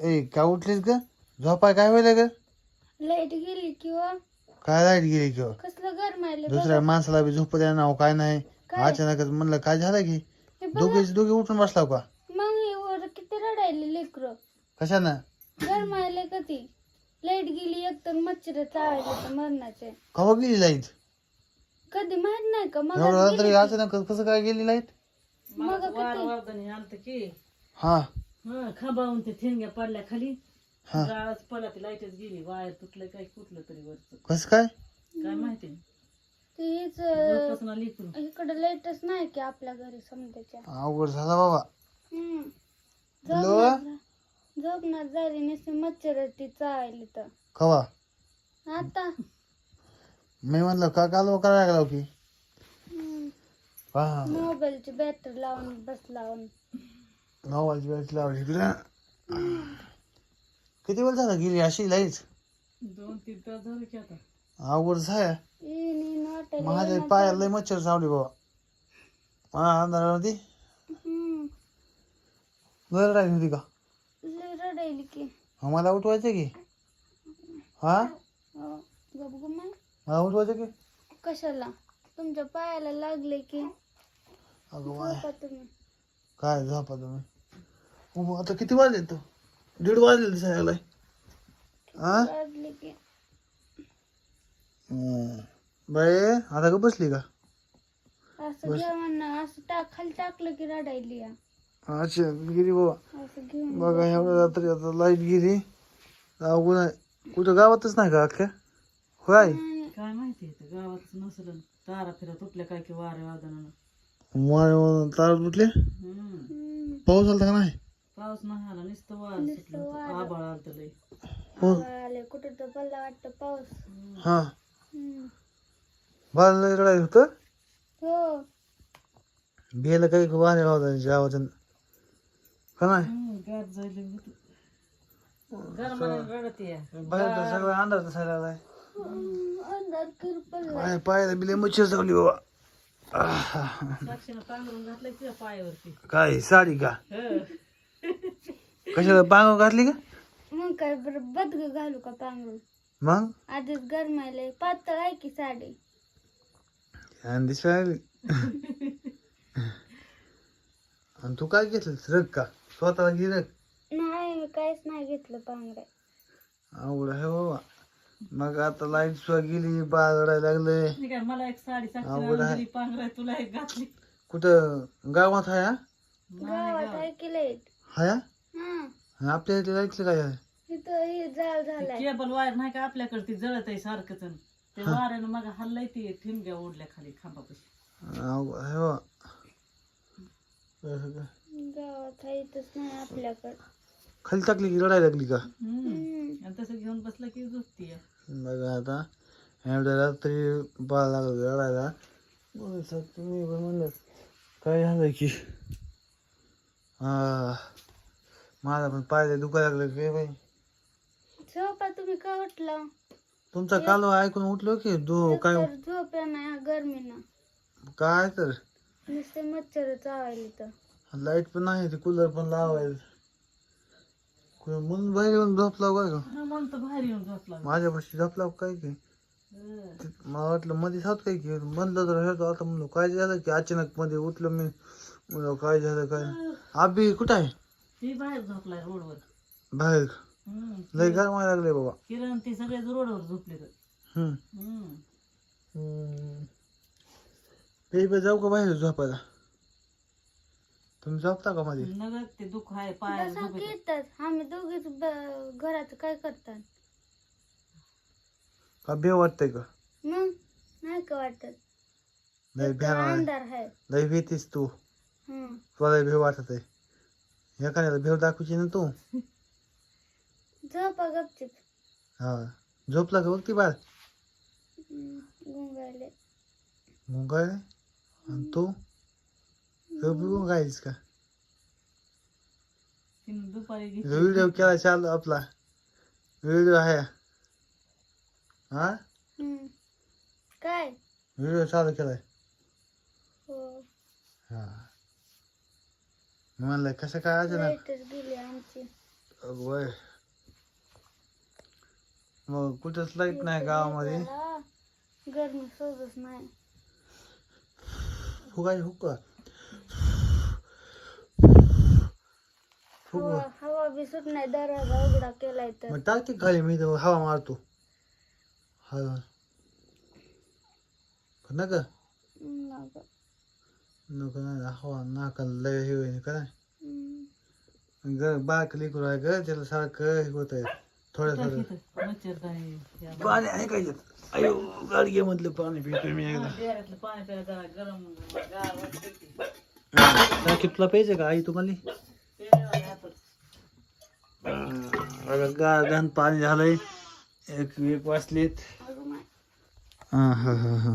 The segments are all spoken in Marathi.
ए का उठलीस ग? झोपाय काय व्हायला ग? लाईट गेली किंवा? काय लाईट गेली किंवा कसलं गरमायले दुसऱ्या माणसाला बी झोप द्या नाव काय नाही. काय? अचानकच म्हणलं काय झालं की? हे दोघेच दोघे उठून बसलाव का? मग हे वर किती रडायले लेकर. कशानं? गरमायले कधी लाईट गेली एक तर मच्छर चावायचे तर मरणाचे. कवा गेली लाईट? कधी माहित नाही का? मग एवढं रात्री अचानक कसं काय गेली लाईट? मग वार वारदानी आलत की. हा. हा खांबावून ते ठेंग्या पडल्या खाली. हा. गाळाच पडला ती लाईटच गेली वायर तुटलं काय कुठलं तरी वरच. कसं काय? काय माहिती? ते हेच वरपासून लिकरू इकडे लाईटच नाही की आपल्या घरी समजायच्या. अवघड झाला बाबा. हम्म. हॅलो? झोपणार झोपणार झाली नसते मच्छर ती चावायली तर. कवा? आता. मी म्हणलं का कालवा करायला लागलो की. हा मोबाईलची बॅटरी लावून बस लावून. मोबाईलची बॅटरी लावली तुला किती वेळ झाला गेली अशी लाइट? दोन तीन तास झाले की आता. अवघड वाटायला माझ्या पायाला लय मच्छर चावली बाबा. हा अंधारामध्ये हम्म. घर राहिली होती का लय रडायली की? मला उठवायचं की? हा? मला उठवायचं की? कशाला? तुमच्या पायाला लागले की? अगं माय झोपा तुम्ही. काय झोपा तुम्ही? उभं आता किती वाजले तू दीड वाजले हा हम्म. बाई आता का बसली का? असं घेऊन ना असं टाक खाली टाकलं की रडायली या. अच्छा गिरी बाबा. बघा एवढ्या रात्री आता लाइट अवघड आहे. कुठं गावातच नाही का अख्ख्या? होय? काय माहिती इथं गावात नसलं तारा फिरा तुटल्या काय की वाऱ्या वादनानं. माळ तार तुटले. पाऊस आलता का नाही? पाऊस नाही आला नुसतं वार नुसतं सुटलं लय हो आभाळ कुठं तर पडला वाटतं पाऊस. हा. हम्म. बाळाला लय रडायला होतं? हो. गेलं काही वारे होता आवाज का नाही? हम्म, गार जायला होतं. गरमाने रडत या बाहेर तर सगळं अंधार दिसायला लागलाय. अंधार कर पडला माझ्या पायाला बिले मच्छर चावली बाबा. साक्षीनं पांघरून घातलंय तुझ्या पायावरती. काय साडी का? हं. कशाला बांगव घातली का? मग काय बरं बदग घालू का पांघरून मग? आधीच गरमायले पातळ आहे की साडी. छान दिसायला आणि तू काय घेतलं? रग का? स्वतःला घे रग. नाही मी काहीच नाही घेतलं पांघरे. आवड आहे बाबा. मग आता लाइट सुद्धा गेली बाळ रडायला लागले मला एक साडी आहे. पांघराय तुला एक घातली. कुठं? गावात आहे हा? गावात आहे की लाइट हाय हा? आणि आपल्या इथे लाईटचं काय? आहे इथं हे जाळ झालाय. केबल वायर नाही का आपल्याकडे? ती जळत आहे सारखंच. ते वाऱ्यानं मग हल्लाय ती ठिणग्या ओढल्या खाली खांबापाशी? गावात आहे इथंच नाही आपल्याकडं. खाली टाकली की रडायला लागली का? हम्म. आणि तसं घेऊन बसलं की झोपती बघा आता एवढ्या रात्री बाळ लागलं रडायला. तुम्ही पण म्हणलं काय झालं की? हा माझा पण पाय दुखायला लागलं की बाई. झोपा तुम्ही का उठला? तुमचा काल ऐकून उठलो की? दो काय तर झोप नाही गरमीनं. काय तर? नुसते मच्छर चावायले तर लाइट पण नाही ते कूलर पण लावायचं कु- म्हणून बाहेर येऊन झोपला काय का? बाहेर येऊन झोपला माझ्यापाशी झोपला काय की? हं. ते मला वाटलं मध्ये सात काय की? म्हणलं तर आता म्हणलो काय झालं की? अचानक मध्ये उठलं मी. म्हणलं काय झालं काय. आबी कुठं आहे? ती बाहेर झोपलाय रोडवर. बाहेर? हम्म. लय गरमायला लागले बाबा. किरण ती सगळेच रोडवर झोपले तर. हम्म. हम्म. पे जाऊ का बाहेर झोपायला? तुम्ही झोपता का मध्ये? नगर ते दुःख आहे पाय झोपेत. आम्ही दोघीच ब- घरात काय करतात? का बे वाटतंय का? मग? नाही का वाटत? लय इथं भ्या अंधार आहे. लय भीतीस तू. हम्म. तुला लय भेव वाटत आहे एखाद्याला भेव दाखवची ना तू? झोपा हा. झोपला का बघ ती बाळ? मुंगाय आणि तू? झोपली गुंगायच का? तिने दुपारी व्हिडिओ केला चालू आपला. व्हिडिओ आहे. हा? हम्म. काय? व्हिडिओ चालू केलाय. हो. हा. मी म्हणलं कसं काय अचानक लाईटच गेली आमची बाय मग कुठंच लाईट नाही गावामध्ये मला गरमी सोडच नाही फुगायची हुक्का फुग हवा हवा बी सुट नाही दरवाज़ा उघडा केलाय तर मग टाकी खाली मी हवा मारतो हवा नका. नको नाही हवा नाकाला लय हे होईल का हम्म. ग बाक लिकूर आहे ग त्याला सारखं हे होत आहे मच्छरदाणी या पाणी आहे काय? अयो गाडगे मधलं पाणी पितो मी एकदा डेऱ्यातलं पाणी प्यायला जरा गरम गार वाटतं की. टाकी तुला प्यायचं का आई तुम्हाला गार पाणी झालंय एक एक वाचलेत. हा हा हा हा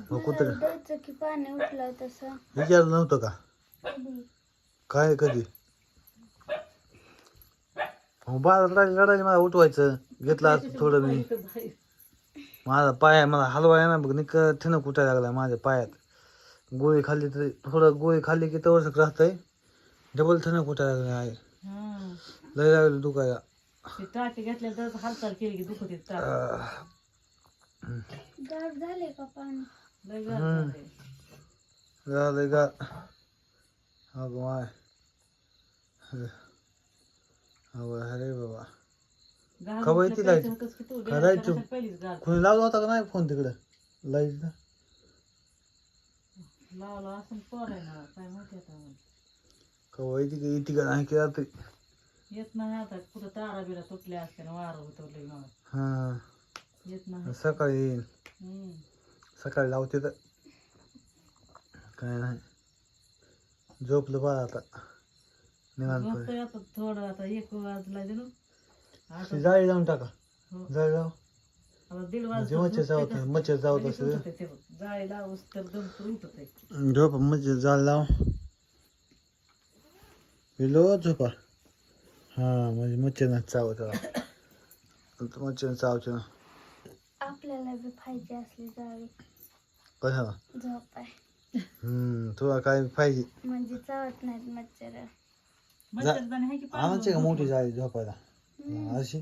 मग कुठं? मला द्यायचं की पाणी उठलं तसं. विचारलं नव्हतं का? काय कधी? बाळा लढायला मला उठवायचं. घेतलं थोडं मी. माझा पाय आहे, मला हलवा आहे ना बघ निक ठिणक उठायला लागलाय माझ्या पायात. गोळी खाल्ली तरी थोडं गोळी खाल्ली की तेवढंच राहतंय. डबल ठणक उठायला लागलं आहे. लय लागलं दुखायला. टाके घेतल्या तर हालचाल केली की दुखत आह. झाले का पाणी? लय गार हम्म. झालंय. झालंय का अगं माय अगं अरे बाबा गार खबर म्हटलं काय? होतंच की तू. डेऱ्यातल्या राहायचं? कशात पहिलीच गार. कोणी लावला होता का नाही फोन तिकडं लाइट लावला असं पोरायला काय माहिती आता मला. कवा येते का येते का नाही की रात्री येत नाही आता कुठं तारा बिरा तुटल्या असत्या ना वारं होतं लय मला हां येत नाही सकाळी येईन हम्म. सकाळी लावते तर. काय नाही. झोपलं बा आता. निवांत. आता थोडं आता एक वाजला आता जाळी जाऊन टाका. हो. जाळी जाऊ आता दीड म्हणजे वाजता मच्छर मच्छर लगेच ते बघ. तर दम उठतोय. झोप मच्छर जाळ लाव. पिलो झोपा. हा म्हणजे मच्छर नाही चावत त्याला मच्छर चावते ना. आपल्याला बी पाहिजे असली जाळी कशाला? झोप आहे. हम्म तुला काय पाहिजे? म्हणजे चावत नाहीत मच्छर. आहे की आणायची का पाणी मोठी जाळी झोपायला? अशी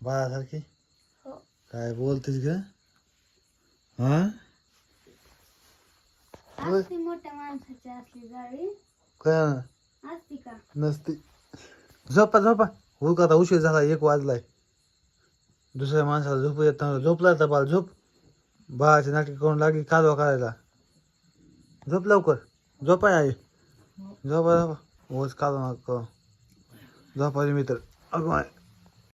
बाळासारखी? हो. काय बोलतेस ग? हा? असती मोठ्या माणसाची असली जाळी. काय असती का? नसती. झोपा झोपा. हो का आता उशीर झाला एक वाजलाय. दुसऱ्या माणसाला झोपू येत नव्हतं. झोपला तर बाळ झोप. बाळाची नाटकी करून लागली कालवा करायला. झोप लवकर. झोपाय आई. झोपा झोपा ओच कालवा नका करू. झोपा रे मित्र. अगं